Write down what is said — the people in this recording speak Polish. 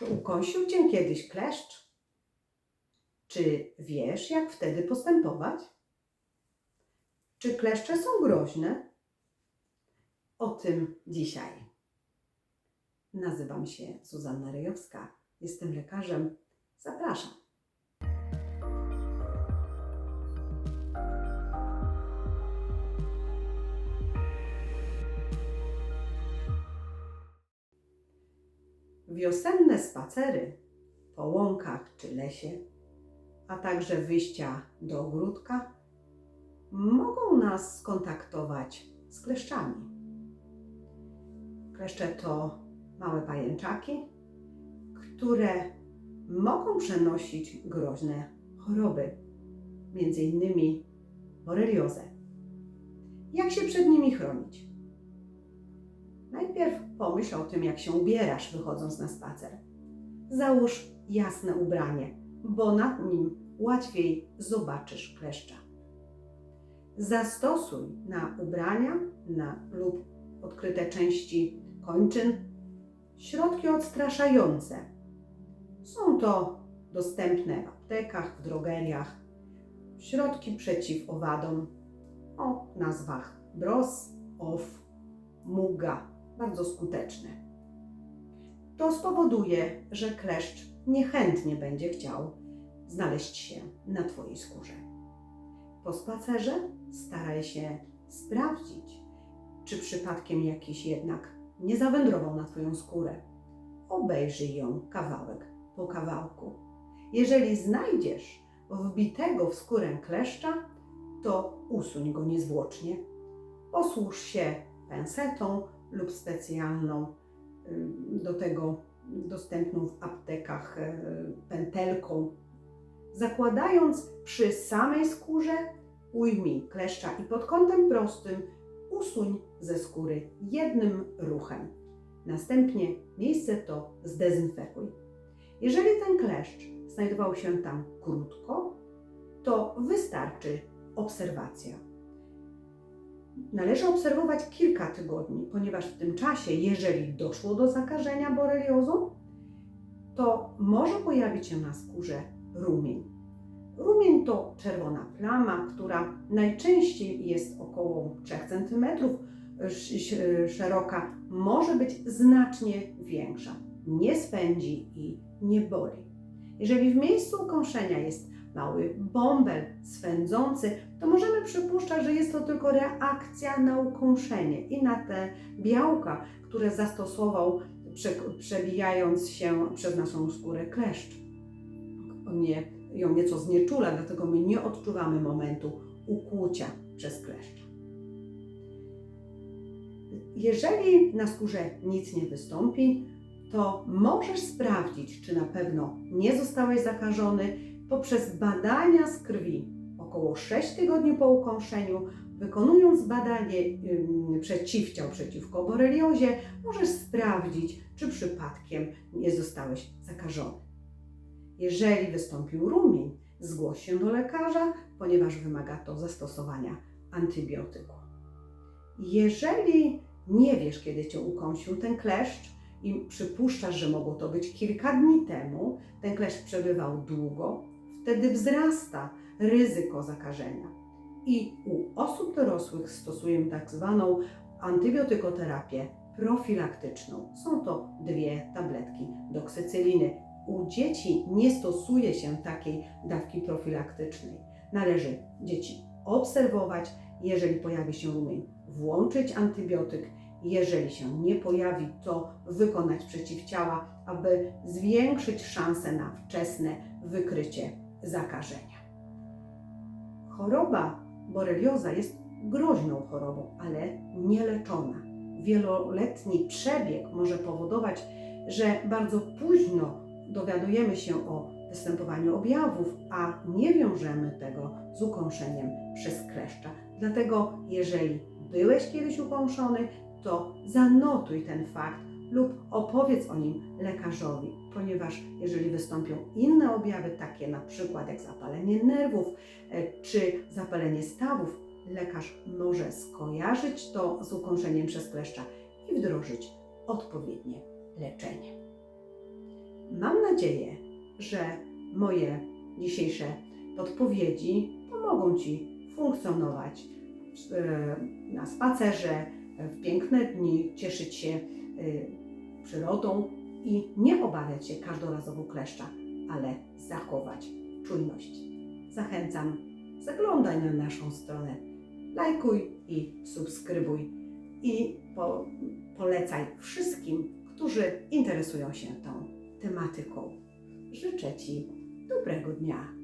Ukąsił cię kiedyś kleszcz? Czy wiesz, jak wtedy postępować? Czy kleszcze są groźne? O tym dzisiaj. Nazywam się Zuzanna Ryjowska. Jestem lekarzem. Zapraszam. Wiosenne spacery po łąkach czy lesie, a także wyjścia do ogródka mogą nas skontaktować z kleszczami. Kleszcze to małe pajęczaki, które mogą przenosić groźne choroby, innymi boreliozę. Jak się przed nimi chronić? Najpierw pomyśl o tym, jak się ubierasz, wychodząc na spacer. Załóż jasne ubranie, bo nad nim łatwiej zobaczysz kleszcza. Zastosuj na ubrania na, lub odkryte części kończyn środki odstraszające. Są to dostępne w aptekach, w drogeriach. Środki przeciw owadom o nazwach Bros, OF, Muga, bardzo skuteczne. To spowoduje, że kleszcz niechętnie będzie chciał znaleźć się na Twojej skórze. Po spacerze staraj się sprawdzić, czy przypadkiem jakiś jednak nie zawędrował na Twoją skórę. Obejrzyj ją kawałek po kawałku. Jeżeli znajdziesz wbitego w skórę kleszcza, to usuń go niezwłocznie. Posłuż się pensetą lub specjalną y, do tego dostępną w aptekach y, pętelką. Zakładając przy samej skórze, ujmij kleszcza i pod kątem prostym usuń ze skóry jednym ruchem. Następnie miejsce to zdezynfekuj. Jeżeli ten kleszcz znajdował się tam krótko, to wystarczy obserwacja. Należy obserwować kilka tygodni, ponieważ w tym czasie, jeżeli doszło do zakażenia boreliozą, to może pojawić się na skórze rumień. Rumień to czerwona plama, która najczęściej jest około 3 cm szeroka, może być znacznie większa. Nie spędzi i nie boli. Jeżeli w miejscu ukąszenia jest mały bąbel swędzący, to możemy przypuszczać, że jest to tylko reakcja na ukąszenie i na te białka, które zastosował, przebijając się przez naszą skórę kleszcz. Nie, ją nieco znieczula, dlatego my nie odczuwamy momentu ukłucia przez kleszcza. Jeżeli na skórze nic nie wystąpi, to możesz sprawdzić, czy na pewno nie zostałeś zakażony poprzez badania z krwi. Około 6 tygodni po ukąszeniu, wykonując badanie ym, przeciwciał przeciwko boreliozie, możesz sprawdzić, czy przypadkiem nie zostałeś zakażony. Jeżeli wystąpił rumień, zgłoś się do lekarza, ponieważ wymaga to zastosowania antybiotyku. Jeżeli nie wiesz, kiedy cię ukąsił ten kleszcz i przypuszczasz, że mogło to być kilka dni temu, ten kleszcz przebywał długo, wtedy wzrasta ryzyko zakażenia. I u osób dorosłych stosujemy tak zwaną antybiotykoterapię profilaktyczną. Są to dwie tabletki doksycyliny. U dzieci nie stosuje się takiej dawki profilaktycznej. Należy dzieci obserwować, jeżeli pojawi się rumień, włączyć antybiotyk. Jeżeli się nie pojawi, to wykonać przeciwciała, aby zwiększyć szanse na wczesne wykrycie zakażenia. Choroba borelioza jest groźną chorobą, ale nieleczona. Wieloletni przebieg może powodować, że bardzo późno dowiadujemy się o występowaniu objawów, a nie wiążemy tego z ukąszeniem przez kleszcza. Dlatego, jeżeli byłeś kiedyś ukąszony, to zanotuj ten fakt lub opowiedz o nim lekarzowi, ponieważ jeżeli wystąpią inne objawy, takie na przykład jak zapalenie nerwów e, czy zapalenie stawów, lekarz może skojarzyć to z ukąszeniem przez kleszcza i wdrożyć odpowiednie leczenie. Mam nadzieję, że moje dzisiejsze podpowiedzi pomogą Ci funkcjonować e, na spacerze, w piękne dni, cieszyć się e, przyrodą i nie obawiać się każdorazowo kleszcza, ale zachować czujność. Zachęcam, zaglądaj na naszą stronę, lajkuj i subskrybuj i po, polecaj wszystkim, którzy interesują się tą tematyką. Życzę Ci dobrego dnia.